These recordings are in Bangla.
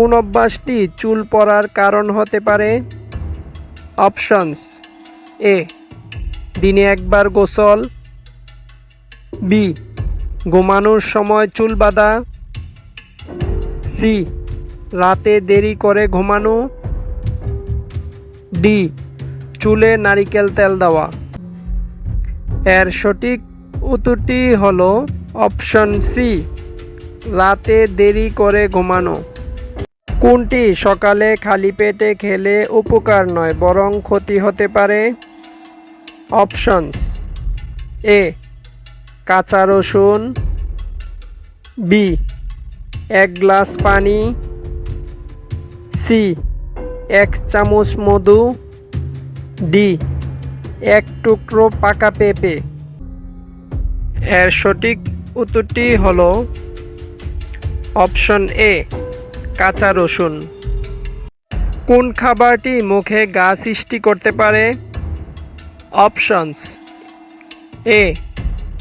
কোন অভ্যাসটি চুল পড়ার কারণ হতে পারে অপশনস এ. দিনে একবার গোসল। বি. ঘুমানোর সময় চুল বাঁধা। সি. রাতে দেরি করে ঘুমানো। ডি. চুলে নারিকেল তেল দেওয়া। এর সঠিক উত্তরটি হলো অপশন সি, রাতে দেরি করে ঘুমানো। কোনটি সকালে খালি পেটে খেলে উপকার নয়, বরং ক্ষতি হতে পারে? অপশনস। এ, কাঁচা রসুন। বি, এক গ্লাস পানি। সি, এক চামচ মধু। ডি, এক টুকরো পাকা পেঁপে। এর সঠিক উত্তরটি হল অপশন এ কাঁচা রসুন। কোন খাবারটি মুখে গা সৃষ্টি করতে পারে? অপশনস। এ,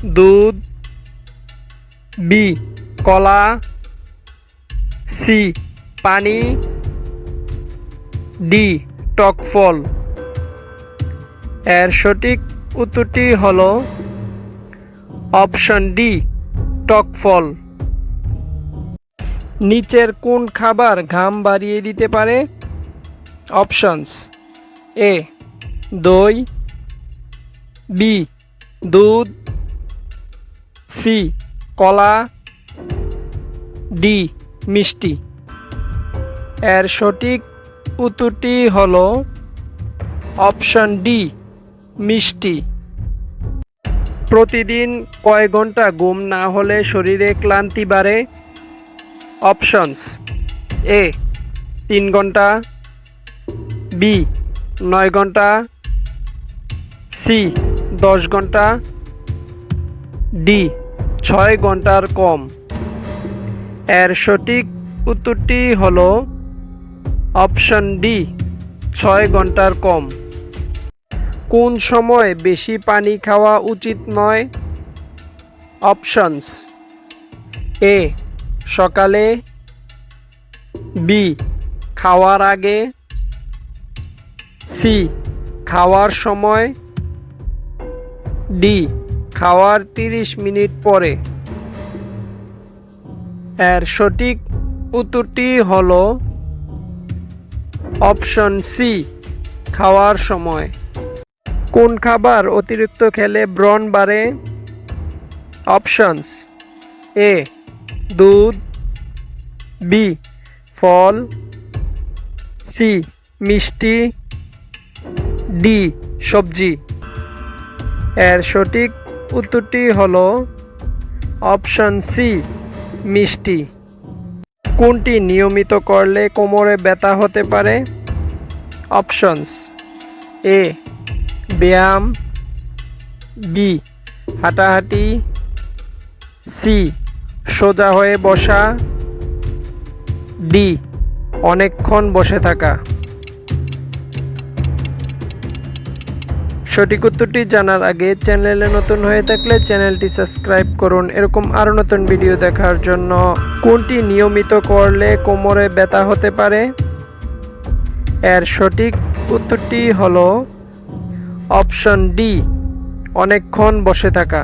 দুধ। বি, কলা। সি, পানি। ডি, টক ফল। এর সঠিক উত্তরটি হল অপশন ডি, টক ফল। নিচের কোন খাবার ঘাম বাড়িয়ে দিতে পারে? অপশনস এ, দই, বি, দুধ, সি, কলা, ডি, মিষ্টি। এর সঠিক উত্তরটি হল অপশন ডি, মিষ্টি। প্রতিদিন কয় ঘণ্টা ঘুম না হলে শরীরে ক্লান্তি বাড়ে? অপশনস এ, তিন ঘণ্টা, বি, নয় ঘণ্টা, সি, দশ ঘণ্টা, ডি, ছয় ঘণ্টার কম। এর সঠিক উত্তরটি হল অপশন ডি, ছয় ঘণ্টার কম। কোন সময় বেশি পানি খাওয়া উচিত নয়? অপশনস এ সকালে বি, খাওয়ার আগে সি, খাওয়ার সময় ডি, খাওয়ার তিরিশ মিনিট পরে। এর সঠিক উত্তরটি হল অপশন সি, খাওয়ার সময়। কোন খাবার অতিরিক্ত খেলে ব্রণ বাড়ে? অপশনস এ দুধ, বি, ফল, সি, মিষ্টি, ডি, সবজি। এর সঠিক উত্তরটি হল অপশন সি, মিষ্টি। কোনটি নিয়মিত করলে কোমরে ব্যথা হতে পারে? অপশনস এ, ব্যায়াম, বি, হাঁটাহাঁটি, সি সোজা হয়ে বসা। ডি, অনেকক্ষণ বসে থাকা। সঠিক উত্তরটি জানার আগে চ্যানেলে নতুন হয়ে থাকলে চ্যানেলটি সাবস্ক্রাইব করুন। এরকম আরও নতুন ভিডিও দেখার জন্য কোনটি নিয়মিত করলে কোমরে ব্যথা হতে পারে? এর সঠিক উত্তরটি হলো অপশন ডি, অনেকক্ষণ বসে থাকা।